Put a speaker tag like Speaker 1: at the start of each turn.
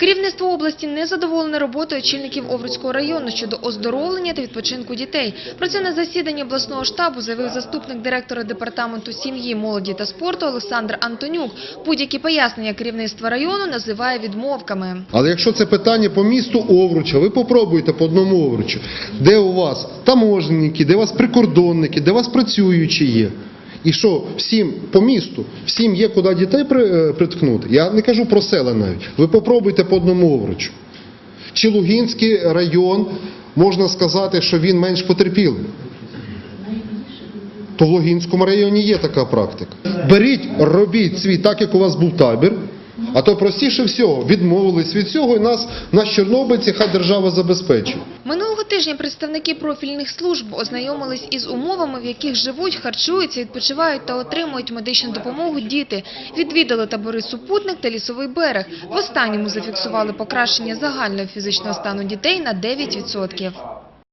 Speaker 1: Керівництво області не задоволене роботою очільників Овруцького району щодо оздоровлення та відпочинку дітей. Про це на засіданні обласного штабу заявив заступник директора департаменту сім'ї, молоді та спорту Олександр Антонюк. Будь-які пояснення керівництва району називає відмовками.
Speaker 2: Але якщо це питання по місту Овруча, ви попробуйте по одному Овручу, де у вас таможенники, де у вас прикордонники, де у вас працюючі є. І що всім по місту, всім є куди дітей е, приткнути. Я не кажу про села навіть. Ви попробуйте по одному Овручу. Чи Лугінський район, можна сказати, що він менш потерпілий. То в Лугінському районі є така практика. Беріть, робіть свій так, як у вас був табір, а то простіше всього, відмовились від цього і нас, нас чорнобильці, хай держава забезпечує.
Speaker 1: Тижня представники профільних служб ознайомились із умовами, в яких живуть, харчуються, відпочивають та отримують медичну допомогу діти. Відвідали табори «Супутник» та «Лісовий берег». В останньому зафіксували покращення загального фізичного стану дітей на 9%.